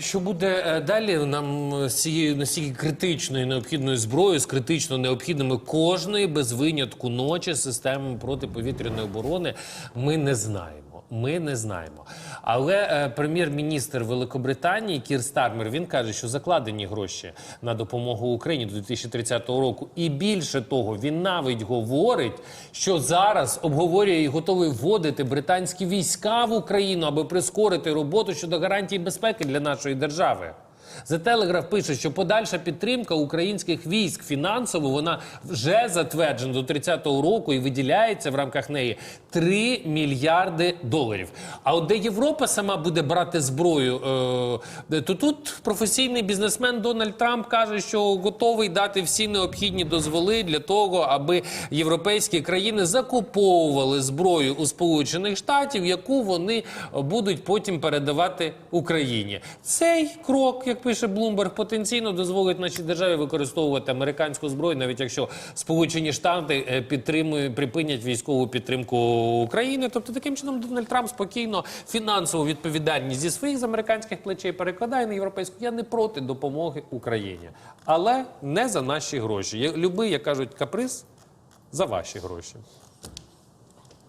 Що буде е, далі нам з цією настільки критичною необхідною зброєю, з критично необхідними кожної без винятку ночі системи протиповітряної оборони, ми не знаємо. Ми не знаємо. Але е, прем'єр-міністр Великобританії Кір Стармер він каже, що закладені гроші на допомогу Україні до 2030 року. І більше того, він навіть говорить, що зараз обговорює і готовий вводити британські війська в Україну, аби прискорити роботу щодо гарантій безпеки для нашої держави. The Telegraph пише, що подальша підтримка українських військ фінансово вона вже затверджена до 30-го року і виділяється в рамках неї 3 мільярди доларів. А от де Європа сама буде брати зброю, е, то тут професійний бізнесмен Дональд Трамп каже, що готовий дати всі необхідні дозволи для того, аби європейські країни закуповували зброю у Сполучених Штатів, яку вони будуть потім передавати Україні. Цей крок, як пише Блумберг, потенційно дозволить нашій державі використовувати американську зброю, навіть якщо Сполучені Штати е, підтримують припинять військову підтримку України. Тобто таким чином Дональд Трамп спокійно фінансову відповідальність зі своїх з американських плечей перекладає на європейську. Я не проти допомоги Україні, але не за наші гроші. Любий, як кажуть, каприз за ваші гроші.